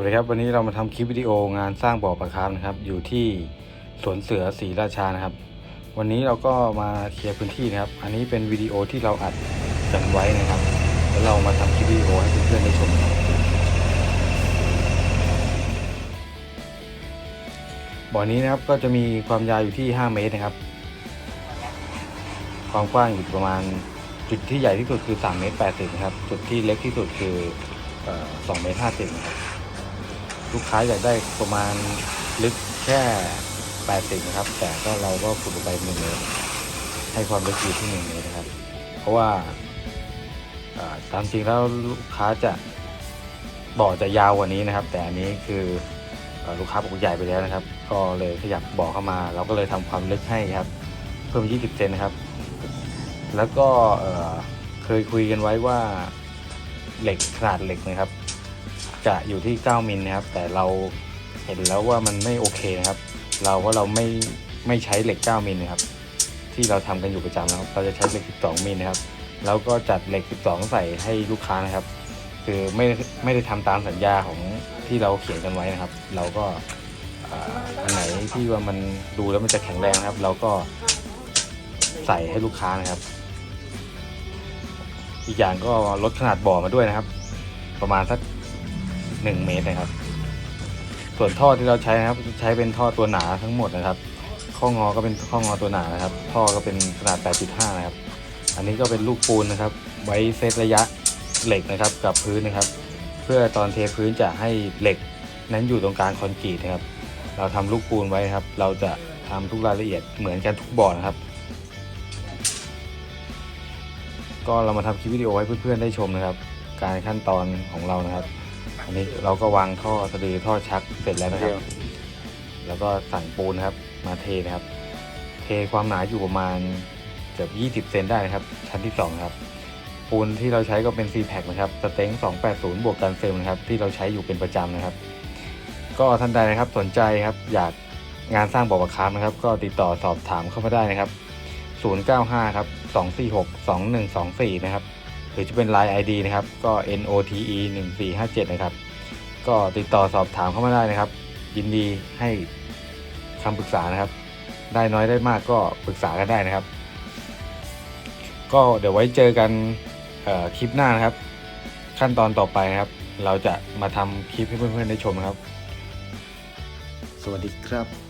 วัสดีครับ วันนี้เรามาทำคลิปวิดีโองานสร้างบ่อปลาคาร์ฟนะครับ อยู่ที่สวนเสือศรีราชานะครับ วันนี้เราก็มาเคลียร์พื้นที่นะครับ อันนี้เป็นวิดีโอที่เราอัดกันไว้นะครับ แล้วเรามาทำคลิปวิดีโอให้เพื่อนๆได้ชมครับบ่อนี้นะครับก็จะมีความยาวอยู่ที่ 5 เมตรนะครับ ความกว้างอยู่ประมาณจุดที่ใหญ่ที่สุดคือ3เมตร80นะครับ จุดที่เล็กที่สุดคือเอ่อ2เมตร50นะครับ ลูกค้าอยากได้ประมาณลึกแค่80นะครับ แต่ก็เราก็ขุดลงไปหนึ่งเมตรให้ความลึกอยู่ที่หนึ่งเมตรนะครับ เพราะว่าตามจริงแล้วลูกค้าจะบ่อจะยาวกว่านี้นะครับ แต่อันนี้คืออลูกค้าบอกใหญ่ไปแล้วนะครับ ก็เลยขยับบ่อเข้ามา เราก็เลยทำความลึกให้ครับ เพิ่ม 20 เซนนะครับ แล้วก็เอ่อเคยคุยกันไว้ว่าเหล็กขนาดเหล็กนะครับะอยู่ที่ 9มิลนะครับ แต่เราเห็นแล้วว่ามันไม่โอเคนะครับ เราว่าเราไม่ไม่ใช้เหล็ก 9มิลนะครับ ที่เราทำกันอยู่ประจำนะครับเราจะใช้เหล็ก 12มิลนะครับ แล้วก็จัดเหล็ก 12 ใส่ให้ลูกค้านะครับ คือไม่ไม่ได้ทำตามสัญญาของที่เราเขียนกันไว้นะครับ เราก็อ่าอันไหนที่ว่ามันดูแล้วมันจะแข็งแรงนะครับ เราก็ใส่ให้ลูกค้านะครับ อีกอย่างก็ลดขนาดบ่อมาด้วยนะครับ ประมาณสัก 1 เมตรนะครับ ส่วนท่อที่เราใช้นะครับใช้เป็นท่อตัวหนาทั้งหมดนะครับ ข้องอก็เป็นข้องอตัวหนานะครับ ท่อก็เป็นขนาด 8.5 นะครับ อันนี้ก็เป็นลูกปูนนะครับ ไว้เซตระยะเหล็กนะครับ กับพื้นนะครับ เพื่อตอนเทพื้นจะให้เหล็กนั้นอยู่ตรงกลางคอนกรีตนะครับ เราทำลูกปูนไว้ครับ เราจะทำทุกรายละเอียดเหมือนกันทุกบ่อนะครับ ก็เรามาทำคลิปวิดีโอให้เพื่อนๆได้ชมนะครับ การขั้นตอนของเรานะครับ อันนี้เราก็วางท่อสะดือท่อชักเสร็จแล้วนะครับ แล้วก็สั่งปูนนะครับ มาเทนะครับ เทความหนาอยู่ประมาณเกือบ20 เซนได้นะครับ ชั้นที่2นะครับ ปูนที่เราใช้ก็เป็น c p a c นะครับ สเต็ง280 บวกกันเฟรมนะครับ ที่เราใช้อยู่เป็นประจำนะครับ ก็ท่านใดนะครับสนใจครับอยากงานสร้างบ่อปลาคาร์ฟนะครับ ก็ติดต่อสอบถามเข้ามาได้นะครับ 095 ครับ 246 2124 นะครับห รือจะเป็น Line ID นะครับ ก็ NOTE 1457นะครับ ก็ติดต่อสอบถามเข้ามาได้นะครับ ยินดีให้คำปรึกษานะครับ ได้น้อยได้มากก็ปรึกษากันได้นะครับ ก็เดี๋ยวไว้เจอกันคลิปหน้านะครับ ขั้นตอนต่อไปนะครับ เราจะมาทำคลิปให้เพื่อนๆได้ชมครับ สวัสดีครับ